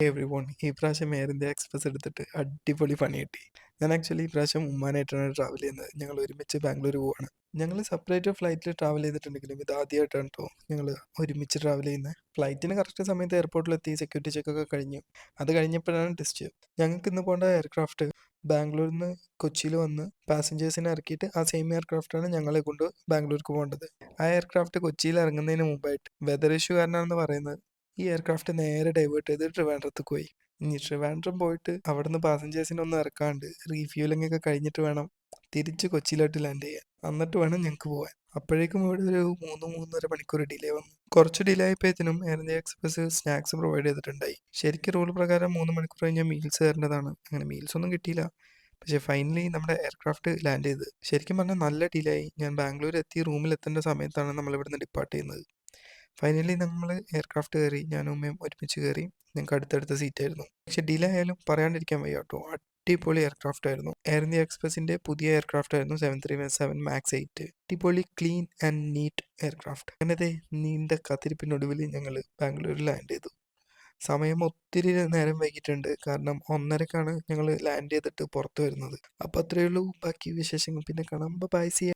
Every one ഈ പ്രാവശ്യം air India express എടുത്തിട്ട് അടിപൊളി പണി കിട്ടി. ഞാൻ ആക്ച്വലി ഈ പ്രാവശ്യം ഉമ്മാനായിട്ടാണ് ട്രാവൽ ചെയ്യുന്നത്. ഞങ്ങൾ ഒരുമിച്ച് ബാംഗ്ലൂർ പോവാണ്. ഞങ്ങൾ സെപ്പറേറ്റ് ഫ്ലൈറ്റിൽ ട്രാവൽ ചെയ്തിട്ടുണ്ടെങ്കിലും ഇത് ആദ്യമായിട്ടാണ് കേട്ടോ ഞങ്ങൾ ഒരുമിച്ച് ട്രാവൽ ചെയ്യുന്നത്. ഫ്ലൈറ്റിന് കറക്റ്റ് സമയത്ത് എയർപോർട്ടിലെത്തി സെക്യൂരിറ്റി ചെക്കൊക്കെ കഴിഞ്ഞു. അത് കഴിഞ്ഞപ്പോഴാണ് ടെസ്റ്റ് ഞങ്ങൾക്ക് ഇന്ന് പോകേണ്ട എയർക്രാഫ്റ്റ് ബാംഗ്ലൂരിൽ നിന്ന് കൊച്ചിയിൽ വന്ന് പാസഞ്ചേഴ്സിനെ ഇറക്കിയിട്ട് ആ സെയിം എയർക്രാഫ്റ്റാണ് ഞങ്ങളെ കൊണ്ട് ബാംഗ്ലൂർക്ക് പോകേണ്ടത്. ആ എയർക്രാഫ്റ്റ് കൊച്ചിയിൽ ഇറങ്ങുന്നതിന് മുമ്പായിട്ട് വെതർ ഇഷ്യൂ കാരണമാണെന്ന് പറയുന്നത് ഈ എയർക്രാഫ്റ്റ് നേരെ ഡൈവേർട്ട് ചെയ്ത് ട്രിവാൻഡ്രത്തേക്ക് പോയി. ഇനി ട്രിവാൻഡ്രം പോയിട്ട് അവിടുന്ന് പാസഞ്ചേഴ്സിനെ ഒന്ന് ഇറക്കാണ്ട് റീഫ്യൂലിംഗ് ഒക്കെ കഴിഞ്ഞിട്ട് വേണം തിരിച്ച് കൊച്ചിയിലോട്ട് ലാൻഡ് ചെയ്യാൻ. എന്നിട്ട് വേണം ഞങ്ങൾക്ക് പോകാൻ അപ്പോഴേക്കും ഇവിടെ ഒരു മൂന്ന് മൂന്നര മണിക്കൂർ ഡിലേ വന്നു. കുറച്ച് delay ആയപ്പോഴത്തേനും Air India Express snacks provide ചെയ്തിട്ടുണ്ടായി. ശരിക്കും റൂൾ പ്രകാരം മൂന്ന് മണിക്കൂർ കഴിഞ്ഞാൽ മീൽസ് തരേണ്ടതാണ്. അങ്ങനെ മീൽസ് ഒന്നും കിട്ടിയില്ല. പക്ഷേ ഫൈനലി നമ്മുടെ എയർക്രാഫ്റ്റ് ലാൻഡ് ചെയ്ത്. ശരിക്കും പറഞ്ഞാൽ നല്ല ഡിലേ ആയി. ഞാൻ ബാംഗ്ലൂർ എത്തി റൂമിൽ എത്തേണ്ട സമയത്താണ് നമ്മൾ ഇവിടുന്ന് ഡിപ്പാർട്ട് ചെയ്യുന്നത്. ഫൈനലി നമ്മൾ എയർക്രാഫ്റ്റ് കയറി ഞാനും ഉമ്മയും ഒരുമിച്ച് കയറി ഞങ്ങൾക്ക് അടുത്തടുത്ത സീറ്റ് ആയിരുന്നു. പക്ഷെ ഡിലേ ആയാലും പറയാണ്ടിരിക്കാൻ വയ്യ കേട്ടോ. അടിപൊളി എയർക്രാഫ്റ്റ് ആയിരുന്നു. എയർ ഇന്ത്യ എക്സ്പ്രസിന്റെ പുതിയ എയർക്രാഫ്റ്റ് ആയിരുന്നു seven three seven max eight അടിപൊളി ക്ലീൻ ആൻഡ് നീറ്റ് എയർക്രാഫ്റ്റ് അങ്ങനത്തെ നീണ്ട കാത്തിരിപ്പിനൊടുവിൽ ഞങ്ങൾ ബാംഗ്ലൂരിൽ ലാൻഡ് ചെയ്തു. സമയം ഒത്തിരി നേരം വൈകിട്ടുണ്ട് കാരണം ഒന്നരക്കാണ് ഞങ്ങൾ ലാൻഡ് ചെയ്തിട്ട് പുറത്ത് വരുന്നത്. അപ്പോൾ അത്രയേ ഉള്ളൂ. ബാക്കി വിശേഷങ്ങൾ പിന്നെ കാണാം. By C